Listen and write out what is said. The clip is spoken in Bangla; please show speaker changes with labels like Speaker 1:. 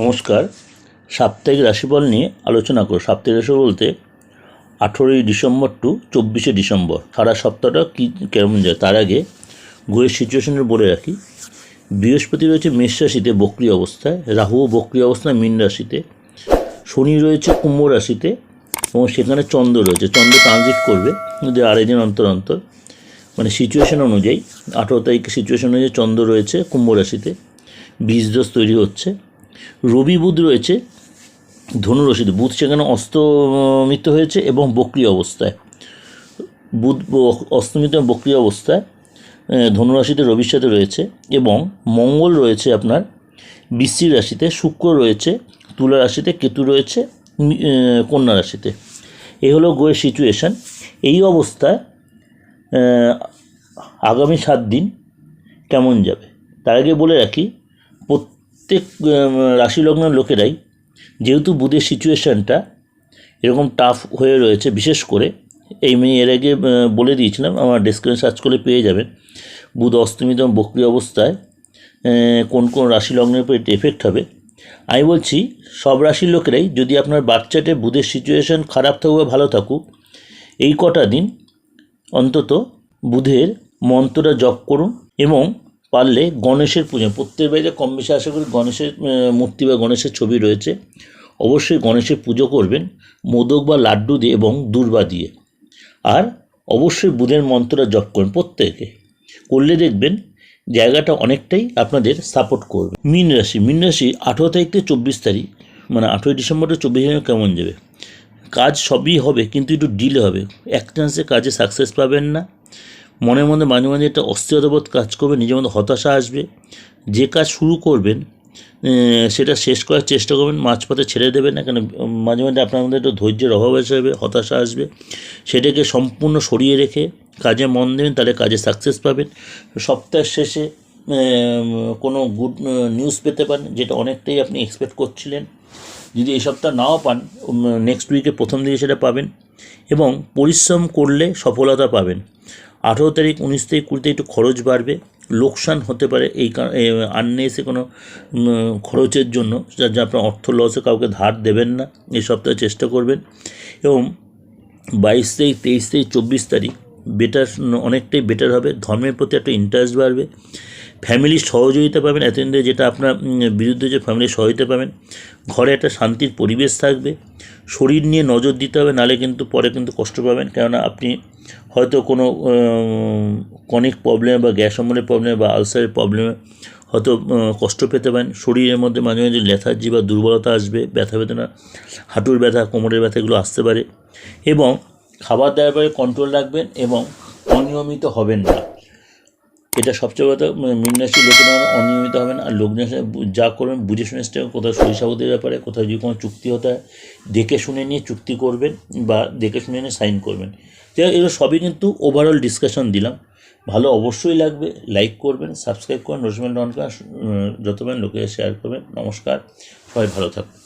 Speaker 1: নমস্কার। সাপ্তাহিক রাশিফল নিয়ে আলোচনা করো সাপ্তাহিক রাশি বলতে আঠেরোই ডিসেম্বর টু চব্বিশে ডিসেম্বর। সারা সপ্তাহটা কী, কেমন যায় তার আগে গ্রহের সিচুয়েশনের বলে রাখি। বৃহস্পতি রয়েছে মেষ রাশিতে বক্রি অবস্থায় রাহুও বক্রি অবস্থায় মীন রাশিতে, শনি রয়েছে কুম্ভ রাশিতে এবং সেখানে চন্দ্র রয়েছে। চন্দ্র ট্রানজিট করবে আড়াই দিন অন্তর অন্তর। মানে সিচুয়েশন অনুযায়ী আঠেরো তারিখে সিচুয়েশন অনুযায়ী চন্দ্র রয়েছে কুম্ভ রাশিতে। বীজদোষ তৈরি হচ্ছে। রবি বুধ রয়েছে ধনুরাশিতে বুধ সেখানে অস্তমিত হয়েছে এবং বক্রিয় অবস্থায়। বুধ অস্তমিত বক্রিয় অবস্থায় ধনুরাশিতে রবির সাথে রয়েছে এবং মঙ্গল রয়েছে আপনার বৃশ্চিক রাশিতে, শুক্র রয়েছে, তুলা রাশিতে, কেতু রয়েছে কন্যা রাশিতে। এই হলো গোয়ের সিচুয়েশান এই অবস্থায় আগামী সাত দিন কেমন যাবে? তার আগে বলে রাখি প্রত্যেক উম, রাশি লগ্নের লোকেরাই যেহেতু বুধের সিচুয়েশানটা এরকম টাফ হয়ে রয়েছে বিশেষ করে এই মেয়ে এর আগে বলে দিয়েছিলাম আমার ডেসক্রিপশন সার্চ করে পেয়ে যাবেন। বুধ অস্তমিত এবং বক্রিয় অবস্থায় কোন কোন রাশি লগ্নের উপর এফেক্ট হবে। আমি বলছি সব রাশির লোকেরাই যদি আপনার বাচ্চাটে বুধের সিচুয়েশান খারাপ থাকুক বা ভালো থাকুক এই কটা দিন অন্তত বুধের মন্ত্রটা জপ করুন এবং পারলে গণেশের পুজো। প্রত্যেক বাড়িতে কম বেশি আশা করি গণেশের মূর্তি বা গণেশের ছবি রয়েছে। অবশ্যই গণেশের পুজো করবেন মোদক বা লাড্ডু দিয়ে এবং দূর্বা দিয়ে। আর অবশ্যই বুধের মন্ত্রটা জপ করুন প্রত্যেকে। করলে দেখবেন জায়গাটা অনেকটাই আপনাদের সাপোর্ট করবে। মীন রাশি মীন রাশি আঠেরো তারিখ থেকে চব্বিশ তারিখ মানে আঠেরোই ডিসেম্বর থেকে চব্বিশ তারিখ কেমন যাবে? কাজ সবই হবে, কিন্তু একটু ডিলে হবে। এক চান্সে কাজে সাকসেস পাবেন না। মনের মধ্যে মাঝে মাঝে একটা অস্থিরতাবোধ কাজ করবে, নিজের মধ্যে হতাশা আসবে। যে কাজ শুরু করবেন সেটা শেষ করার চেষ্টা করবেন, মাঝপথে ছেড়ে দেবেন না, কেন মাঝে মাঝে আপনার মধ্যে একটু ধৈর্যের অভাব আসবে, হতাশা আসবে। সেটাকে সম্পূর্ণ সরিয়ে রেখে কাজে মন দেবেন, তাহলে কাজে সাকসেস পাবেন। সপ্তাহের শেষে কোনো গুড নিউজ পেতে পারেন, যেটা অনেকটাই আপনি এক্সপেক্ট করছিলেন। যদি এই সপ্তাহ নাও পান নেক্সট উইকে প্রথম দিকে সেটা পাবেন এবং পরিশ্রম করলে সফলতা পাবেন। আঠেরো তারিখ, উনিশ তারিখ কুড়িতে একটু খরচ বাড়বে, লোকসান হতে পারে এই আননে এসে কোনো খরচের জন্য, যা আপনার অর্থ লসে কাউকে ধার দেবেন না, এই সপ্তাহে চেষ্টা করবেন। এবং বাইশ তারিখ, তেইশ তারিখ, চব্বিশ তারিখ বেটার অনেকটাই বেটার হবে, ধর্মের প্রতি একটা ইন্টারেস্ট বাড়বে। ফ্যামিলির সহযোগিতা পাবেন এতদিন ধরে যেটা আপনার বিরুদ্ধে যে ফ্যামিলির সহযোগিতা পাবেন, ঘরে একটা শান্তির পরিবেশ থাকবে, শরীর নিয়ে নজর দিতে হবে নালে কিন্তু পরে কিন্তু কষ্ট পাবেন, কেননা আপনি হয়তো কোনো কনিক প্রবলেম বা গ্যাস অম্বলের প্রবলেম বা আলসারের প্রবলেমে হয়তো কষ্ট পেতে পারেন, শরীরের মধ্যে মাঝে মাঝে লেথার্জি বা দুর্বলতা আসবে, ব্যথা বেদনা, হাঁটুর ব্যথা, কোমরের ব্যথা এগুলো আসতে পারে, এবং খাবার দাবার কন্ট্রোল রাখবেন এবং অনিয়মিত হবেন না। এটা সবচেয়ে কথা মিনরাশি লোকেরা অনিয়মিত হবেন আর লোকজন যা করবেন বুঝে শুনে করবেন। কোথাও সরিষাবতির ব্যাপারে কোথাও যদি কোনো চুক্তি হতে হয় দেখে শুনে নিয়ে চুক্তি করবেন বা দেখে শুনে নিয়ে সাইন করবেন। যাই এগুলো সবই কিন্তু ওভারঅল ডিসকাশন দিলাম। ভালো অবশ্যই লাগবে লাইক করবেন সাবস্ক্রাইব করবেন করেন উম, যত লোকেরা শেয়ার করবেন নমস্কার সবাই ভালো থাকুন।